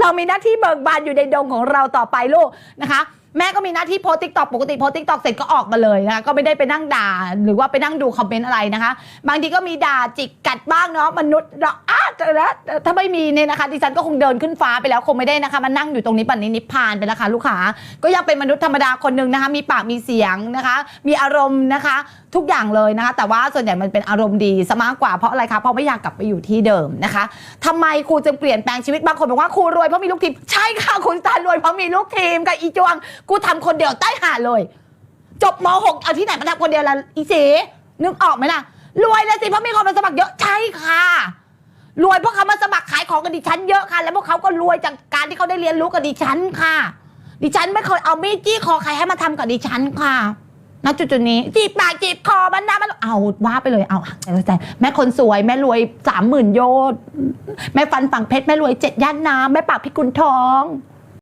เรามีหน้าที่เบิกบานอยู่ในดงของเราต่อไปลูกนะคะแม่ก็มีหน้าที่โพสติ๊กตอกปกติโพสติ๊กตอกเสร็จก็ออกมาเลยนะคะก็ไม่ได้ไปนั่งด่า หรือว่าไปนั่งดูคอมเมนต์อะไรนะคะ บางทีก็มีด่าจิกกัดบ้างเนาะมนุษย์เราอ้า แล้วถ้าไม่มีเนี่ยนะคะดิฉันก็คงเดินขึ้นฟ้าไปแล้วคงไม่ได้นะคะมานั่งอยู่ตรงนี้ปันนี้นิพพานไปแล้วค่ะลูกค้าก็ยังเป็นมนุษย์ธรรมดาคนหนึ่งนะคะ มีปากมีเสียงนะคะ มีอารมณ์นะคะ ทุกอย่างเลยนะคะ แต่ว่าส่วนใหญ่มันเป็นอารมณ์ดีซะมากกว่าเพราะอะไรคะเพราะไม่อยากกลับไปอยู่ที่เดิมนะคะทำไมครูจึงเปลี่ยนแปลงชีวิตบางคนบอกว่าครูรวยเพราะมีลูกทีมใช่ค่ะคุณตารวยเพราะมีลูกทีมกับอีจวงกูทำคนเดียวใต้หาเลย จบม .6 เอาที่ไหนมาทำคนเดียวละอีเสนึกออกไหมล่ะรวยเลยสิเพราะมีคนมาสมัครเยอะใช่ค่ะ รวยเพราะเขามาสมัครขายของกับดิฉันเยอะค่ะ แล้วพวกเขาก็รวยจากการที่เขาได้เรียนรู้กับดิฉันค่ะ ดิฉันไม่เคยเอามีดจี้คอใครให้มาทำกับดิฉันค่ะณจุดจุดๆนี้จีบปากจีบคอมันนะมันเอาว่าไปเลยเอาใจใจแม่คนสวยแม่รวยสามหมื่นโยชน์แม่ฟันฝั่งเพชรแม่รวยเจ็ดย่านน้ำแม่ปากพิกุลทอง